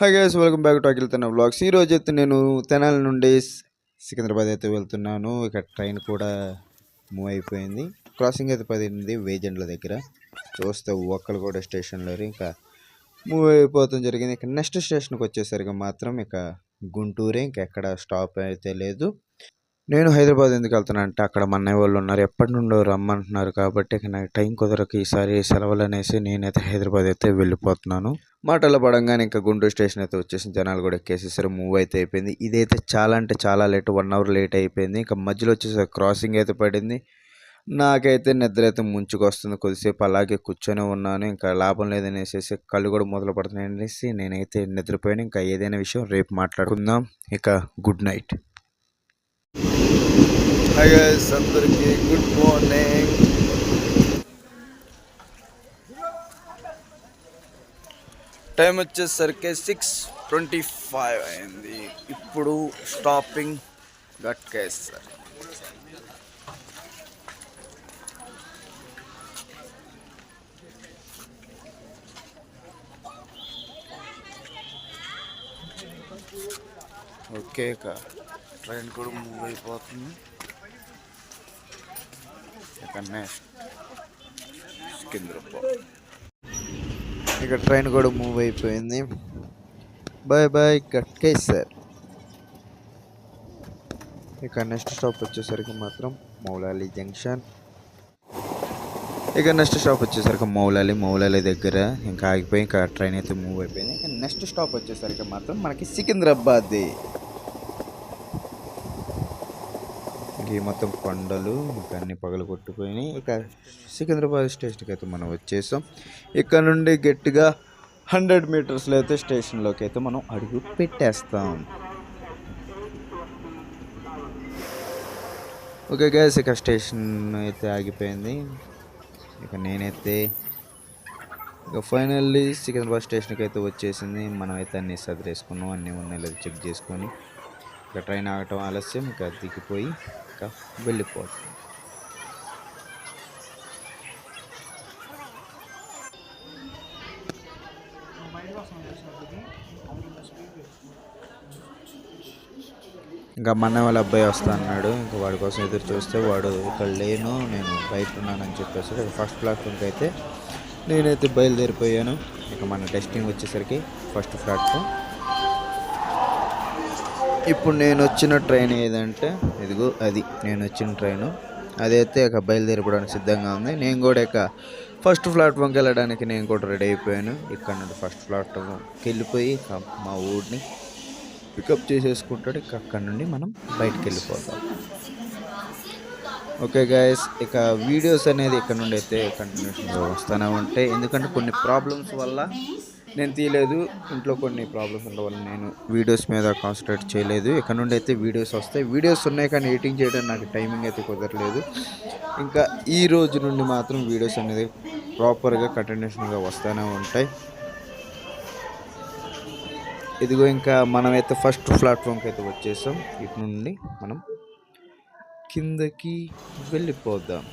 Hi guys welcome back to Akhil తన blogs ఈరోజు అయితే నేను తెనాలి నుండి సికింద్రాబాద్ అయితే వెళ్తున్నాను. ఇక ట్రైన్ కూడా మూవ్ అయిపోయింది. క్రాసింగ్ అయితే పదింది వేజెండ్ల దగ్గర. చూస్తే ఒక్కరు కూడా స్టేషన్లో ఇంకా మూవ్ అయిపోవడం జరిగింది. ఇక నెక్స్ట్ స్టేషన్కి వచ్చేసరికి మాత్రం ఇక గుంటూరే. ఇంకా ఎక్కడ స్టాప్ అయితే లేదు. నేను హైదరాబాద్ ఎందుకు వెళ్తున్నా అంటే అక్కడ మా అన్నయ్య వాళ్ళు ఉన్నారు. ఎప్పటి నుండో రమ్మంటున్నారు కాబట్టి నాకు టైం కుదరక ఈసారి సెలవులు అనేసి నేనైతే హైదరాబాద్ అయితే వెళ్ళిపోతున్నాను. మాటలు పడంగానే ఇంకా గుంటూరు స్టేషన్ అయితే వచ్చేసి జనాలు కూడా ఎక్కేసేసారు. మూవ్ అయితే అయిపోయింది. ఇదైతే చాలా అంటే చాలా లేట్ వన్ అవర్ లేట్ అయిపోయింది. ఇంకా మధ్యలో వచ్చేసి క్రాసింగ్ అయితే పడింది. నాకైతే నిద్ర అయితే ముంచుకొస్తుంది. కొద్దిసేపు అలాగే కూర్చొని ఉన్నాను. ఇంకా లాభం లేదనేసి కళ్ళు కూడా మొదలు పడుతున్నాయి అనేసి నేనైతే నిద్రపోయాను. ఇంకా ఏదైనా విషయం రేపు మాట్లాడుకుందాం. ఇక గుడ్ నైట్ హాయ్ గైస్ అందరికీ గుడ్ మార్నింగ్ టైం వచ్చేసరికి సిక్స్ ట్వంటీ ఫైవ్ అయింది. ఇప్పుడు స్టాపింగ్ గట్కేస్తారు ఓకే కా ట్రైన్ కూడా మూవ్ అయిపోతుంది. ఇక నెక్స్ట్ సికింద్రాబాద్ ఇక ట్రైన్ కూడా మూవ్ అయిపోయింది. బాయ్ బాయ్ కట్కేసార్ ఇక నెక్స్ట్ స్టాప్ వచ్చేసరికి మాత్రం మౌలాలి జంక్షన్. ఇక నెక్స్ట్ స్టాప్ వచ్చేసరికి మౌలాలి మౌలాలి దగ్గర ఇంకా ఆగిపోయి ఇంకా ట్రైన్ అయితే మూవ్ అయిపోయింది. ఇక నెక్స్ట్ స్టాప్ వచ్చేసరికి మాత్రం మనకి సికింద్రాబాద్ ఇంక ఈ మొత్తం కొండలు దాన్ని పగలు కొట్టుపోయినాయి ఇక సికింద్రాబాద్ స్టేషన్కి అయితే మనం వచ్చేసాం. ఇక్కడ నుండి గట్టిగా హండ్రెడ్ మీటర్స్లో అయితే స్టేషన్లోకి అయితే మనం అడుగు పెట్టేస్తాం. ఓకే గ్యాస్ ఇక స్టేషన్ అయితే ఆగిపోయింది. ఇక నేనైతే ఇక ఫైనల్లీ సికింద్రాబాద్ స్టేషన్కి అయితే వచ్చేసింది. మనం అయితే అన్ని సదిరేసుకున్నాం అన్నీ ఉన్నాయి లేదు చెక్ చేసుకొని. ఇక ట్రైన్ ఆగటం ఆలస్యం ఇక దిగిపోయి ఇక వెళ్ళిపోతాం ఇంకా మన వాళ్ళ అబ్బాయి వస్తా అన్నాడు. ఇంకా వాడి కోసం ఎదురు చూస్తే వాడు ఇక్కడ లేను నేను బయట ఉన్నానని చెప్పేసి ఫస్ట్ ప్లాట్ఫామ్కి అయితే నేనైతే బయలుదేరిపోయాను. ఇక మన టెస్టింగ్ వచ్చేసరికి ఫస్ట్ ప్లాట్ఫామ్ ఇప్పుడు నేను వచ్చిన ట్రైన్ ఏదంటే ఇదిగో అది నేను వచ్చిన ట్రైను. అదైతే ఇక బయలుదేరిపోవడానికి సిద్ధంగా ఉంది. నేను కూడా ఇక ఫస్ట్ ప్లాట్ఫామ్కి వెళ్ళడానికి నేను కూడా రెడీ అయిపోయాను. ఇక్కడ నుండి ఫస్ట్ ప్లాట్ఫామ్కి వెళ్ళిపోయి మా ఊరిని పికప్ చేసేసుకుంటాడు. ఇక అక్కడ నుండి మనం బయటికి వెళ్ళిపోతాం. ఓకే గాయస్ ఇక వీడియోస్ అనేది ఇక్కడ నుండి అయితే కంటిన్యూషన్గా వస్తూనే ఉంటాయి. ఎందుకంటే కొన్ని ప్రాబ్లమ్స్ వల్ల నేను తీయలేదు. ఇంట్లో కొన్ని ప్రాబ్లమ్స్ ఉండడం వల్ల నేను వీడియోస్ మీద కాన్సన్ట్రేట్ చేయలేదు. ఇక్కడ నుండి అయితే వీడియోస్ వస్తాయి? వీడియోస్ ఉన్నాయి కానీ ఎడిటింగ్ చేయడం నాకు టైమింగ్ అయితే కుదరలేదు. ఇంకా ఈ రోజు నుండి మాత్రం వీడియోస్ అనేది ప్రాపర్గా కంటిన్యూషన్గా వస్తూనే ఉంటాయి. ఇదిగో ఇంకా మనమైతే ఫస్ట్ ప్లాట్ఫామ్కి అయితే వచ్చేసాం. ఇటు నుండి మనం కిందకి వెళ్ళిపోదాం.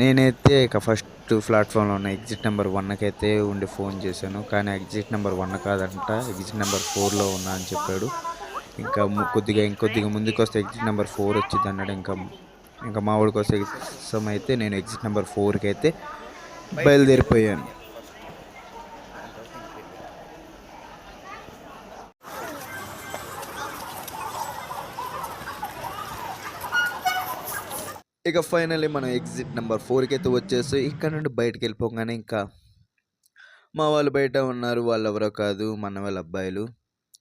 నేనైతే ఇక ఫస్ట్ ప్లాట్ఫామ్లో ఉన్న ఎగ్జిట్ నెంబర్ వన్కి అయితే ఉండి ఫోన్ చేశాను. కానీ ఎగ్జిట్ నెంబర్ వన్ కాదంట ఎగ్జిట్ నెంబర్ ఫోర్లో ఉన్నా అని చెప్పాడు. ఇంకా కొద్దిగా ఇంకొద్దిగా ముందుకు వస్తే ఎగ్జిట్ నెంబర్ ఫోర్ వచ్చింది అన్నాడు. ఇంకా ఇంకా మావాడికి వస్తే అయితే నేను ఎగ్జిట్ నెంబర్ ఫోర్కి అయితే బయలుదేరిపోయాను. ఇక ఫైనల్లీ మనం ఎగ్జిట్ నెంబర్ ఫోర్కి అయితే వచ్చేసి ఇక్కడ నుండి బయటకు వెళ్ళిపోగానే ఇంకా మా వాళ్ళు బయట ఉన్నారు. వాళ్ళు ఎవరో కాదు మన వాళ్ళ అబ్బాయిలు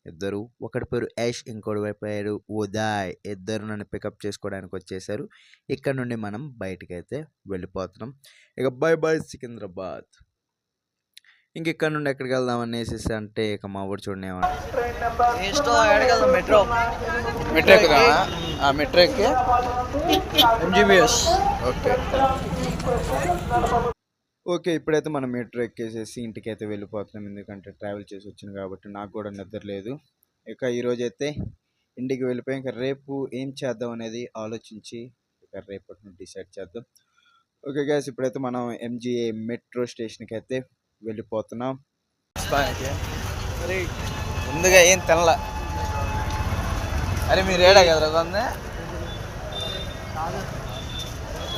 ఇద్దరు. ఒకటి పేరు యాష్ ఇంకోటి పేరు ఉదయ్. ఇద్దరు నన్ను పికప్ చేసుకోవడానికి వచ్చేసారు. ఇక్కడ నుండి మనం బయటకైతే వెళ్ళిపోతున్నాం. ఇక బాయ్ బాయ్ సికింద్రాబాద్. ఇంక ఇక్కడ నుండి ఎక్కడికి వెళ్దాం అనేసి అంటే ఇక మా ఊరు చూడండి మెట్రో. మెట్రో ఎక్కుదామా ఆ మెట్రో ఎక్కి? ఎంజీబీఎస్. ఓకే. ఓకే ఇప్పుడైతే మనం మెట్రో ఎక్కేసేసి ఇంటికి అయితే వెళ్ళిపోతున్నాం. ఎందుకంటే ట్రావెల్ చేసి వచ్చింది కాబట్టి నాకు కూడా నిద్ర లేదు. ఇక ఈరోజు అయితే ఇంటికి వెళ్ళిపోయి ఇంకా రేపు ఏం చేద్దాం అనేది ఆలోచించి ఇక రేపటి నుండి డిసైడ్ చేద్దాం. ఓకే గ్యాస్ ఇప్పుడైతే మనం ఎంజిఏ మెట్రో స్టేషన్కి అయితే వెళ్ళిపోతున్నాం. ముందుగా ఏం తినల. అరే మీరు ఏడా కదరా కొంద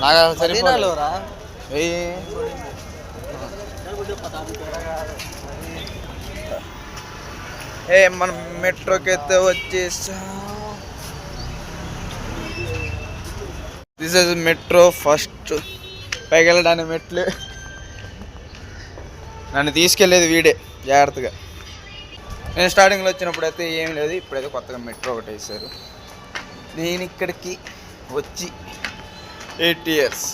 నాకు సరిపోలేవురా వెయ్యి. ఏ మనం మెట్రోకి అయితే వచ్చేసాం. దిస్ ఇస్ మెట్రో ఫస్ట్ పైకి వెళ్ళడానికి మెట్లు. నన్ను తీసుకెళ్ళేది వీడే జాగ్రత్తగా. నేను స్టార్టింగ్లో వచ్చినప్పుడు అయితే ఏం లేదు ఇప్పుడైతే కొత్తగా మెట్రో ఒకటి వేసారు నేను ఇక్కడికి వచ్చి ఎయిట్ ఇయర్స్.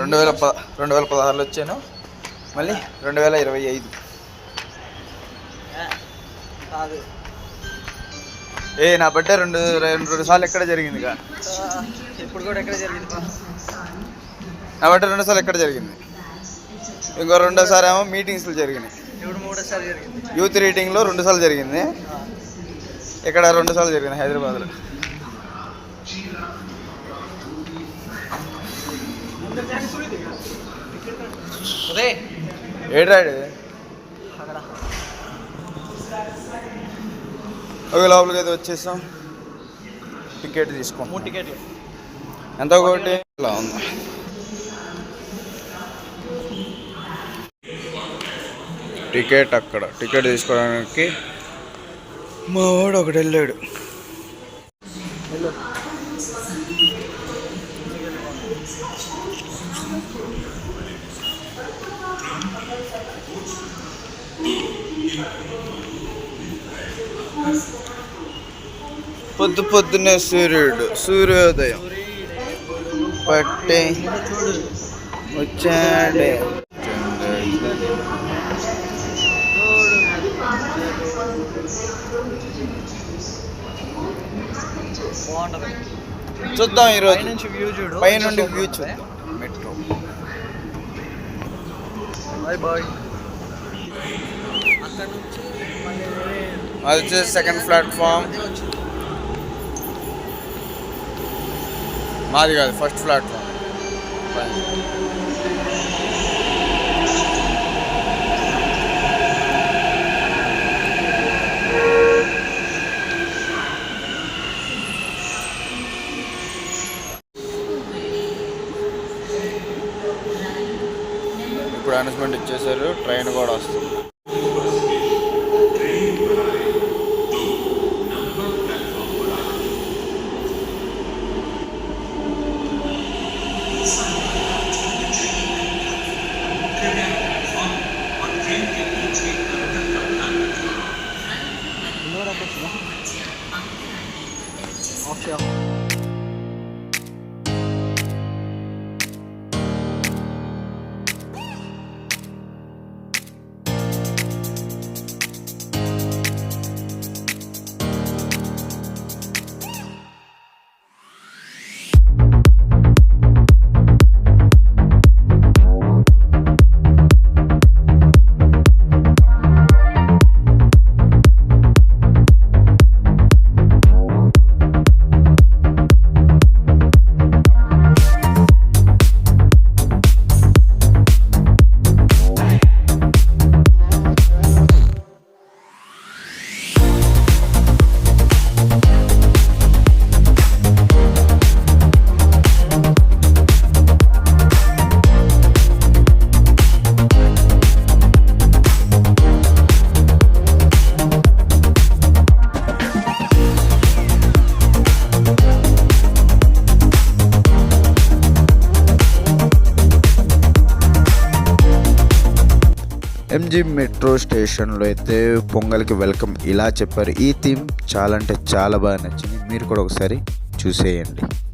రెండు వేల ప రెండు వేల పదహారులో వచ్చాను. మళ్ళీ రెండు వేల ఇరవై ఐదు. కాదు ఏ నా బర్త్డే రెండు రెండు రెండు సార్లు ఎక్కడ జరిగిందిగా? ఆ, ఇప్పుడు కూడా ఎక్కడ జరిగింది? నా బర్త్డే రెండు సార్లు ఎక్కడ జరిగింది? ఇంకో రెండోసారి ఏమో మీటింగ్స్లో జరిగినాయి. యూత్ రీడింగ్లో రెండు సార్లు జరిగింది. ఇక్కడ రెండు సార్లు జరిగింది హైదరాబాద్లో. ఏడ్రాడు ఒక లోపలికి అయితే వచ్చేసాం. టికెట్ తీసుకో. మూడు టికెట్లు. ఎంత ఒకటి? ఇలా ఉంది. టికెట్ అక్కడ. టికెట్ తీసుకోవడానికి మా వాడు ఒకటి వెళ్ళాడు. పొద్దు పొద్దున్నే సూర్యుడు సూర్యోదయం. పట్టే. వచ్చాడే. బాగుంటది చూద్దాం ఈరోజు. పైనుంచి వ్యూ చూడు. పై నుండి వ్యూ చూద్దాం. మెట్రో. బాయ్ బాయ్ నుంచి అది వచ్చేసి సెకండ్ ప్లాట్ఫామ్ మాది కాదు ఫస్ట్ ప్లాట్ఫామ్ అనౌన్స్మెంట్ ఇచ్చేసారు ట్రైన్ కూడా వస్తుంది. ఆఫ్ చేయాలి మెట్రో స్టేషన్లో అయితే పొంగల్కి వెల్కమ్ ఇలా చెప్పారు. ఈ థీమ్ చాలా అంటే చాలా బాగా నచ్చింది. మీరు కూడా ఒకసారి చూసేయండి.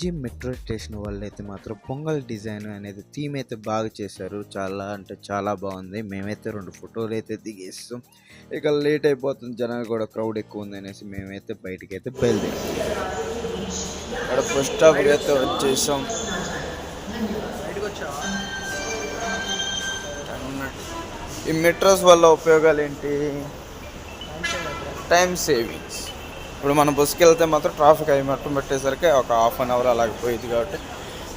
ఎంజీ మెట్రో స్టేషన్ వాళ్ళు అయితే మాత్రం పొంగల్ డిజైన్ అనేది థీమ్ అయితే బాగా చేశారు. చాలా అంటే చాలా బాగుంది. మేమైతే రెండు ఫోటోలు అయితే దిగేస్తాం ఇక లేట్ అయిపోతుంది. జనాలు కూడా క్రౌడ్ ఎక్కువ ఉంది అనేసి మేమైతే బయటికి అయితే బయలుదేరాం. ఇక్కడ ఫస్ట్ స్టాప్ అయితే వచ్చేసాం. ఈ మెట్రోస్ వల్ల ఉపయోగాలు ఏంటి? టైం సేవింగ్స్ ఇప్పుడు మనం బస్సుకి వెళ్తే మాత్రం ట్రాఫిక్ అయి మట్టం పెట్టేసరికి ఒక హాఫ్ అన్ అవర్ అలాగ పోయేది కాబట్టి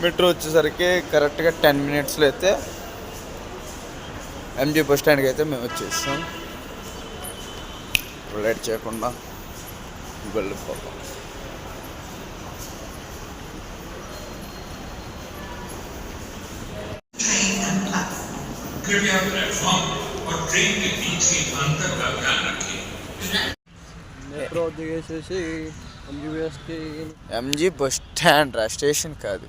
మెట్రో వచ్చేసరికి కరెక్ట్గా టెన్ మినిట్స్లో అయితే ఎంజీ బస్ స్టాండ్కి అయితే మేము వచ్చేస్తాం లేట్ చేయకుండా వెళ్ళిపోతాం कृपया प्लेटफॉर्म और ट्रेन के बीच के अंतर का ध्यान रखें దిగేసేసి ఎంజీబీఎస్కి ఎంజీ బస్ స్టాండ్ రా స్టేషన్ కాదు.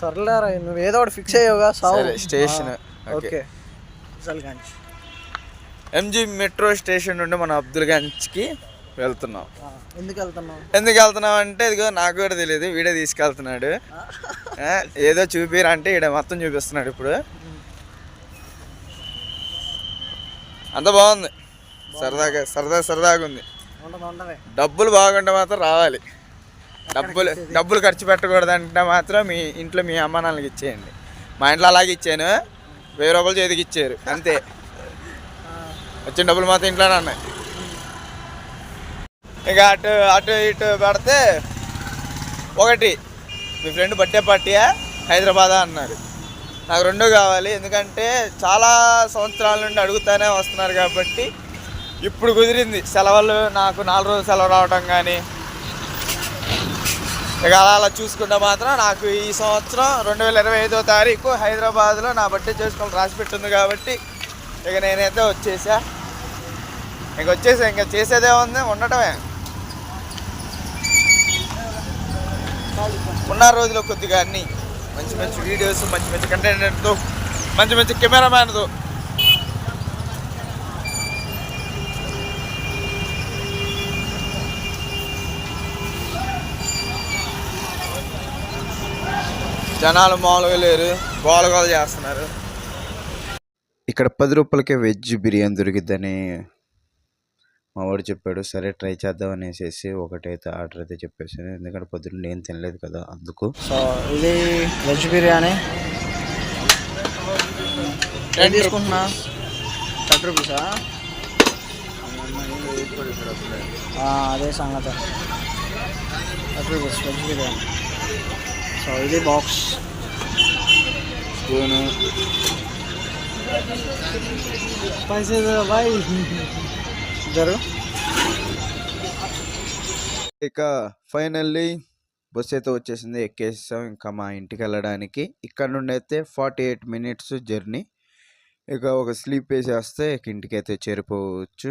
సర్లేరా నువ్వు ఏదో ఒకటి ఫిక్స్ అయ్యావుగా సరే, station. Okay. MG metro station నుండి మన అబ్దుల్గంజ్కి వెళ్తున్నాం. ఎందుకు వెళ్తున్నావు? ఎందుకు వెళ్తున్నాం అంటే ఇదిగో నాకు కూడా తెలియదు వీడే తీసుకెళ్తున్నాడు. ఏదో చూపిరా అంటే ఈడ మొత్తం చూపిస్తున్నాడు ఇప్పుడు. అంత బాగుంది. సరదాగా సరదా సరదాగా ఉంది డబ్బులు బాగుంటే మాత్రం రావాలి. డబ్బులు డబ్బులు ఖర్చు పెట్టకూడదంటే మాత్రం మీ ఇంట్లో మీ అమ్మ నాన్నలకి ఇచ్చేయండి. మా ఇంట్లో అలాగే ఇచ్చాను. వెయ్యి రూపాయలు చేతికి ఇచ్చారు. అంతే. వచ్చిన డబ్బులు మాత్రం ఇంట్లోనే ఉన్నాయి. ఇక అటు అటు ఇటు పెడితే ఒకటి మీ ఫ్రెండ్ బర్త్డే పార్టీయా హైదరాబాదా అన్నారు. నాకు రెండు కావాలి. ఎందుకంటే చాలా సంవత్సరాల నుండి అడుగుతానే వస్తున్నారు కాబట్టి ఇప్పుడు కుదిరింది. సెలవులు నాకు నాలుగు రోజులు సెలవు రావడం కానీ ఇక అలా అలా చూసుకుంటే మాత్రం నాకు ఈ సంవత్సరం రెండు వేల ఇరవై ఐదో తారీఖు హైదరాబాద్లో నా బర్త్డే చేసుకోవాలి రాసి పెట్టింది కాబట్టి ఇక నేనైతే వచ్చేసా. ఇంక వచ్చేసా ఇంకా చేసేదే ఉంది ఉండటమే. ఉన్న రోజులు కొద్దిగా అన్ని. మంచి మంచి వీడియోస్ మంచి మంచి కంటెంట్తో మంచి మంచి కెమెరామ్యాన్తో జనాలు మామూలుగా లేరు గోల గోల చేస్తున్నారు. ఇక్కడ పది రూపాయలకే వెజ్ బిర్యానీ దొరికిద్దని మా వాడు చెప్పాడు సరే ట్రై చేద్దాం అనేసి ఒకటైతే ఆర్డర్ అయితే చెప్పేసాను ఎందుకంటే పొద్దున్న ఏం తినలేదు కదా అందుకు. సో ఇది వెజ్ బిర్యానీ. ఏం తీసుకుంటున్నా? థర్టీ రూపీసా ఆ, అదే సంగతి. Thirty rupees veg biryani. So ఇది బాక్స్. స్పూను. Spicy boy. జరు. ఇక ఫైనల్లీ బస్ అయితే వచ్చేసింది ఎక్కేసాం ఇంకా మా ఇంటికి వెళ్ళడానికి. ఇక్కడ నుండి అయితే ఫార్టీ ఎయిట్ మినిట్స్ జర్నీ. ఇక ఒక స్లీప్ వేసేస్తే ఇక ఇంటికి అయితే చేరిపోవచ్చు.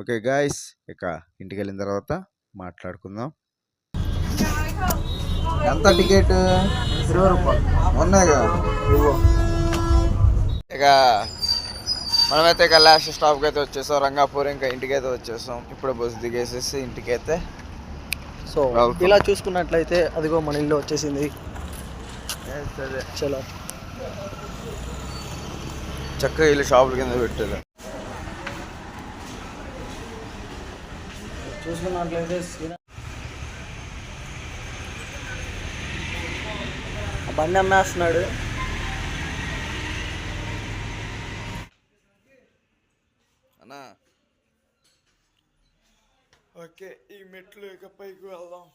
ఓకే గాయస్ ఇక ఇంటికి వెళ్ళిన తర్వాత మాట్లాడుకుందాం. ఎంత టికెట్? ఇరవై రూపాయలు. ఉన్నాయిగా ఇక మనమైతే ఇక లాస్ట్ స్టాప్కి అయితే వచ్చేసాం. రంగాపూర్ ఇంకా ఇంటికి అయితే వచ్చేసాం. ఇప్పుడు బస్సు దిగేసేసి ఇంటికి అయితే సో. ఇలా చూసుకున్నట్లయితే అదిగో మన ఇల్లు వచ్చేసింది. చలో. చక్కగా వీళ్ళు షాపుల కింద పెట్టారు. చూసుకున్నట్లయితే బండి అమ్మేస్తున్నాడు. అన్నా. ఓకే ఈ మెట్లు ఇక పైకి వెళ్దాం.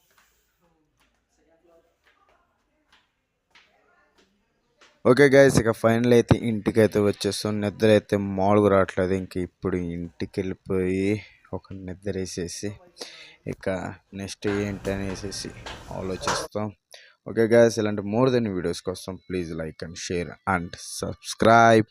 ఓకే గైస్ ఇక ఫైనల్ అయితే ఇంటికి అయితే వచ్చేస్తాం. నిద్ర అయితే మామూలుగా రావట్లేదు. ఇంక ఇప్పుడు ఇంటికి వెళ్ళిపోయి ఒక నిద్ర వేసేసి ఇక నెక్స్ట్ ఏంటి అనేసి ఆలోచిస్తాం. ఓకే గైస్ ఇలాంటి మోర్ దెన్ వీడియోస్ కోసం please like and share and subscribe